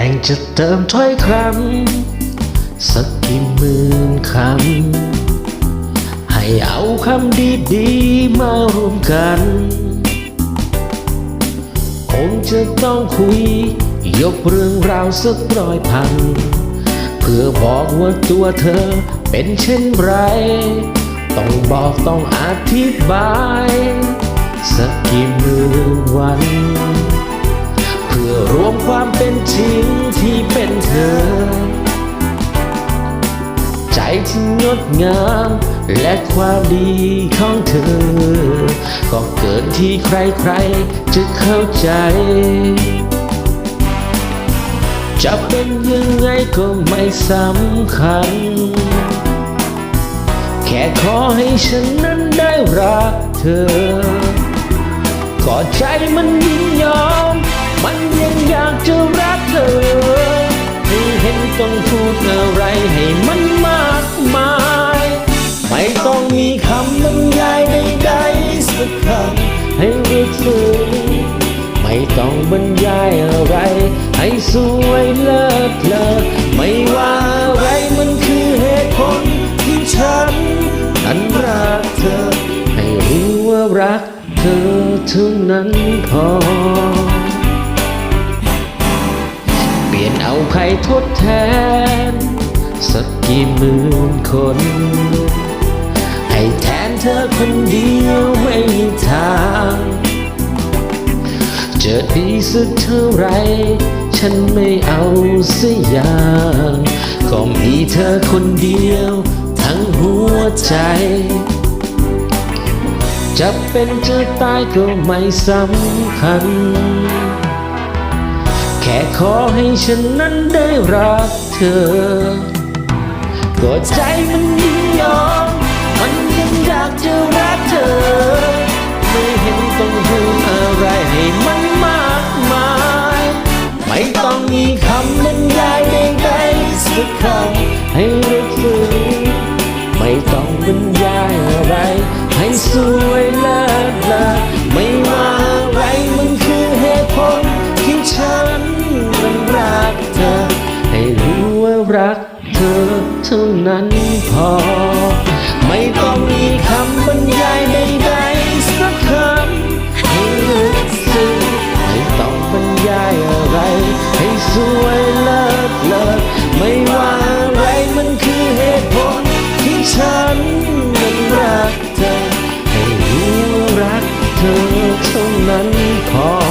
แต่งจะเติมถ้อยคำสักกี่หมื่นคำ ให้เอาคำดีๆมารวมกัน คงจะต้องคุย ยกเรื่องราวสักร้อยพัน เพื่อบอกว่าตัวเธอเป็นเช่นไร ต้องบอกต้องอธิบาย สักกี่หมื่นวัน เพื่อรวมความเป็นจริง ใจที่งดงาม และความดีของเธอ ก็เกินที่ใครๆ จะเข้าใจ จะเป็นยังไงก็ไม่สำคัญ แค่ขอให้ฉันนั้นได้รักเธอ ก็ใจมันยินยอม มันยังอยากจะรักเธอไม่เห็นต้องพูดอะไรให้ รู้ ไม่ต้องบรรยายอะไร ให้สวยเลิศเลอไม่ว่าอะไรมันคือเหตุผลที่ฉันนั้นรักเธอ ให้รู้ว่ารักเธอเท่านั้นพอ เปลี่ยนเอาใครทดแทน สักกี่หมื่นคน ให้แทนเธอคนเดียว จอดีสักเท่าไร ฉันไม่เอาสักอย่างก็มีเธอคนเดียว ทั้งหัวใจ จะเป็นจะตายก็ไม่สำคัญ แค่ขอให้ฉันนั้นได้รักเธอ ก็ใจมันยินยอม มันยังอยากจะรักเธอ ไม่เห็นต้องพูดอำบรรยายใดๆสักคำให้รู้สึกไม่ต้องบรรยายอะไร ให้สวยเลิศเลอไม่ว่าอะไรมันคือเหตุผลที่ฉันมันรักเธอ ให้รู้ว่ารักเธอเท่านั้นพอ ไม่ต้อง เธอเท่านั้นพอ